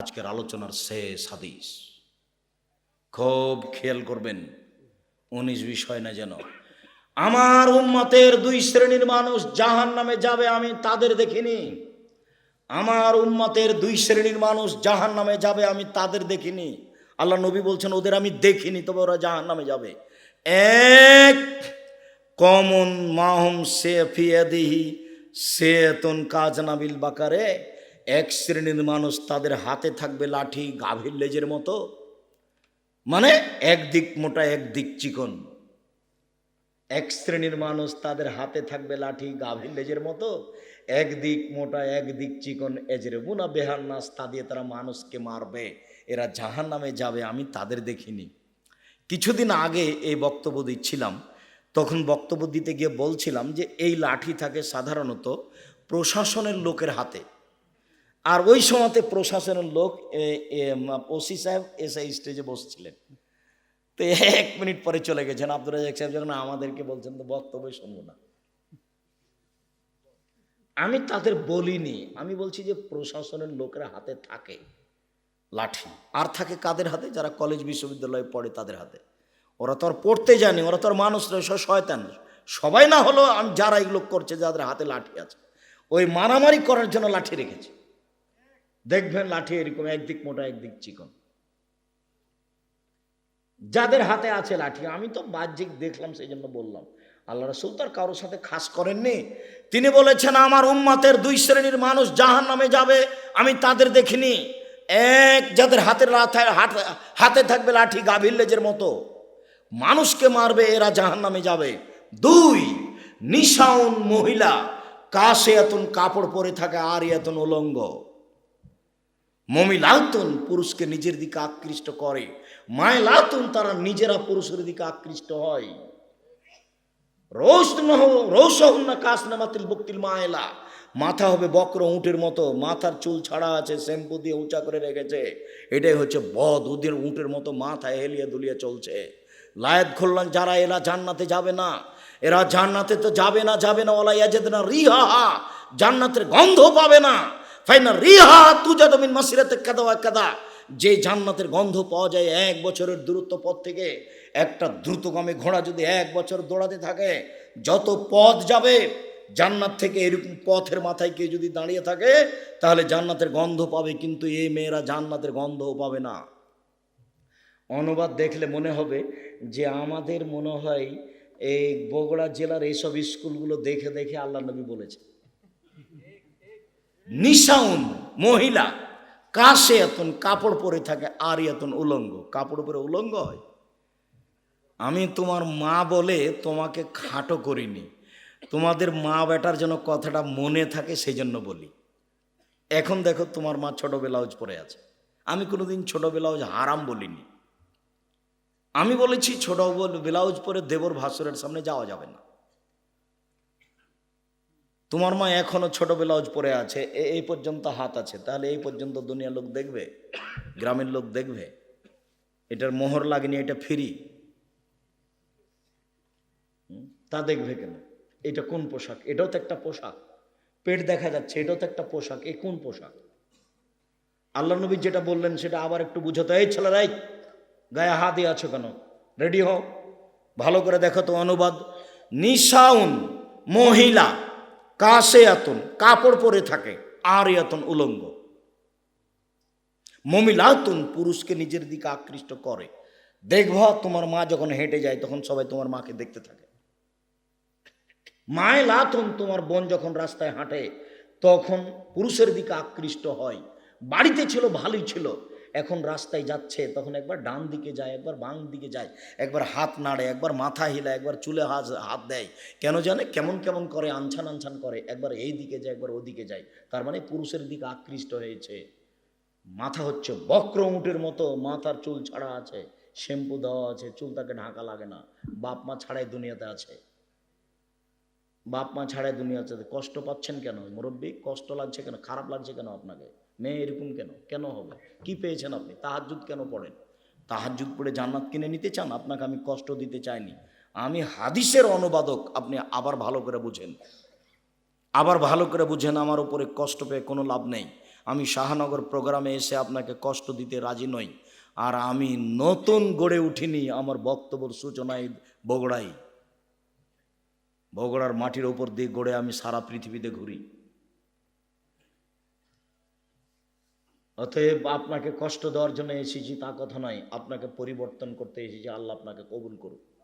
আজকের আলোচনার শেষ হাদিস। খুব খেয়াল করবেন, উনিশ বিষয় না যেন। আমার উম্মতের দুই শ্রেণির মানুষ জাহান নামে যাবে, আমি তাদের দেখিনি। আমার উম্মতের দুই শ্রেণির মানুষ জাহান নামে যাবে, আমি তাদের দেখিনি। আল্লাহ নবী বলছেন, ওদের আমি দেখিনি, তবে ওরা জাহান নামে যাবে। এক কমন মাহম সে ফিয়াদিহি সেতন কাজ নাবিল বাকারে এক শ্রেণির মানুষ তাদের হাতে থাকবে লাঠি, গাভীর লেজের মতো। মানে এক দিক মোটা এক দিক চিকন। এক শ্রেণির মানুষ তাদের হাতে থাকবে লাঠি, গাভীর লেজের মতো। একদিক মোটা, একদিক চিকন, এজরে বুনা বেহার নাচ তা দিয়ে তারা মানুষকে মারবে। এরা জাহান নামে যাবে, আমি তাদের দেখিনি। কিছুদিন আগে এই বক্তব্য দিচ্ছিলাম। তখন বক্তব্য দিতে গিয়ে বলছিলাম যে, এই লাঠি থাকে সাধারণত প্রশাসনের লোকের হাতে। আর ওই সময়তে প্রশাসনের লোক ওসি সাহেব এসে স্টেজে বসছিলেন। তো এক মিনিট পরে চলে গেছেন। আব্দুল রাজাক সাহেব যখন আমাদেরকে বলছেন, তো বক্তব্য শুনব না। আমি তাদের বলিনি। আমি বলছি যে প্রশাসনের লোকেরা হাতে থাকে, লাঠি। আর থাকে কাদের হাতে? যারা কলেজ বিশ্ববিদ্যালয়ে পড়ে তাদের হাতে। ওরা তো আর পড়তে জানি, ওরা তো আর মানুষ সব শয়তান। সবাই না হলো আমি যারা এগুলো করছে, যাদের হাতে লাঠি আছে, ওই মারামারি করার জন্য লাঠি রেখেছে। দেখবেন লাঠি এরকম একদিক মোটা, একদিক চিকন। যাদের হাতে আছে লাঠি, আমি তো বাহ্যিক দেখলাম সেই জন্য বললাম। আল্লাহ রসুল তার কারোর সাথে খাস করেননি। তিনি বলেছেন, আমার উম্মাতের দুই শ্রেণির মানুষ জাহান নামে যাবে, আমি তাদের দেখিনি। এক, যাদের হাতের হাতে থাকবে লাঠি গাভীর মতো। মানুষকে মারবে, এরা জাহান নামে যাবে। দুই, নিশাউন মহিলা কাশে এতন কাপড় পরে থাকে আর এতন উলঙ্গ। মমিলাতুন পুরুষকে নিজের দিকে আকৃষ্ট করে। মায়লাতুন তারা নিজেরা পুরুষের দিকে আকৃষ্ট হয়। কাস নামাতিল বক্তিল মাথা হবে বক্র উঁটের মতো। মাথার চুল ছাড়া আছে, শ্যাম্পু দিয়ে উঁচা করে রেখেছে। এটাই হচ্ছে বদ উদের উঁটের মতো মাথা হেলিয়ে দুলিয়ে চলছে। লায়েত খুললাম যারা এরা জান্নাতে যাবে না, এরা জান্নাতে তো যাবে না যাবে না ওলা ইয়াজেদ না রিহা জান্নাতের গন্ধ পাবে না। ফাইনা রিহা তুজা দমিন মাসিরাতে কাদা কাদা। যে জান্নাতের গন্ধ পাওয়া যায় এক বছরের দূরত্ব পথ থেকে, একটা দ্রুতগামী ঘোড়া যদি এক বছর দৌড়াতে থাকে, যত পথ যাবে, জান্নাত থেকে এরকম পথের মাথায় কেউ যদি দাঁড়িয়ে থাকে, তাহলে জান্নাতের গন্ধ পাবে, কিন্তু এই মেয়েরা জান্নাতের গন্ধও পাবে না। অনুবাদ দেখলে মনে হবে যে আমাদের মনে হয় এই বগুড়া জেলার এইসব স্কুলগুলো দেখে দেখে আল্লাহ নবী বলেছে নিশাউন মহিলা। কাশে এতন কাপড় পরে থাকে, আর এতন উলঙ্গ। কাপড় পরে উলঙ্গ হয়? আমি তোমার মা বলে তোমাকে খাটো করিনি। তোমাদের মা বেটার যেন কথাটা মনে থাকে সেই জন্য বলি। এখন দেখো তোমার মা ছোট ব্লাউজ পরে আছে। আমি কোনোদিন ছোট ব্লাউজ হারাম বলিনি। আমি বলেছি ছোট ব্লাউজ পরে দেবর ভাসুরের সামনে যাওয়া যাবে না। তোমার মা এখনও ছোট ব্লাউজ পরে আছে এই পর্যন্ত হাত আছে, তাহলে এই পর্যন্ত দুনিয়া লোক দেখবে, গ্রামের লোক দেখবে। এটার মোহর লাগেনি, এটা ফ্রি। তা দেখবে কেন? এটা কোন পোশাক? এটাও তো একটা পোশাক। পেট দেখা যাচ্ছে, এটাও তো একটা পোশাক। এ কোন পোশাক? আল্লাহ নবী যেটা বললেন, সেটা আবার একটু বুঝতে এই ছেলেরাই গায়ে হাত দিয়ে আছো কেন? রেডি হও? ভালো করে দেখো তো, অনুবাদ। নিশাউন, মহিলা। কাশে আতন, কাপড় পরে থাকে, আর আতন উলঙ্গ। মমিলাতুন পুরুষকে নিজের দিকে আকৃষ্ট করে। দেখবা তোমার মা যখন হেঁটে যায়, তখন সবাই তোমার মাকে দেখতে থাকে। মায় লাতুন তোমার বোন যখন রাস্তায় হাঁটে, তখন পুরুষের দিকে আকৃষ্ট হয়। বাড়িতে ছিল, ভালোই ছিল। এখন রাস্তায় যাচ্ছে, তখন একবার ডান দিকে যায়, একবার বাম দিকে যায়, একবার হাত নাড়ে, একবার মাথা হিলা একবার চুলে হাত হাত দেয়। কেন জানে? কেমন কেমন করে, আনছান আনছান করে, একবার এই দিকে যায়, একবার ওদিকে যায়। তার মানে পুরুষের দিকে আকৃষ্ট হয়েছে। মাথা হচ্ছে বক্র উঁটের মতো, মাথার চুল ছাড়া আছে, শ্যাম্পু দেওয়া আছে, চুল তাকে ঢাকা লাগে না, বাপ মা ছাড়াই দুনিয়াতে আছে। বাপ মা ছাড়াই দুনিয়াতে আছে। কষ্ট পাচ্ছেন কেন? মুরব্বী, কষ্ট লাগছে কেন? খারাপ লাগছে কেন আপনাকে? মেয়ে এরকম কেন? কেন হবে? কি পেয়েছেন আপনি? তাহাজুদ কেন পড়েন? তাহাজুদ পড়ে জান্নাত কিনে নিতে চান? আপনাকে আমি কষ্ট দিতে চাইনি। আমি হাদিসের অনুবাদক। আপনি আবার ভালো করে বুঝেন। আবার ভালো করে বুঝেন আমার উপরে কষ্ট পেয়ে কোনো লাভ নেই। আমি শাহনগর প্রোগ্রামে এসে আপনাকে কষ্ট দিতে রাজি নই। আর আমি নতুন গড়ে উঠিনি আমার বক্তব্যের সূচনায় বগুড়াই বগুড়ার মাটির ওপর দিয়ে গড়ে আমি সারা পৃথিবীতে ঘুরি। অতএব আপনাকে কষ্ট দেওয়ার জন্য এসেছি, তা কথা নয়। আপনাকে পরিবর্তন করতে এসেছি, আল্লাহ আপনাকে কবুল করুক।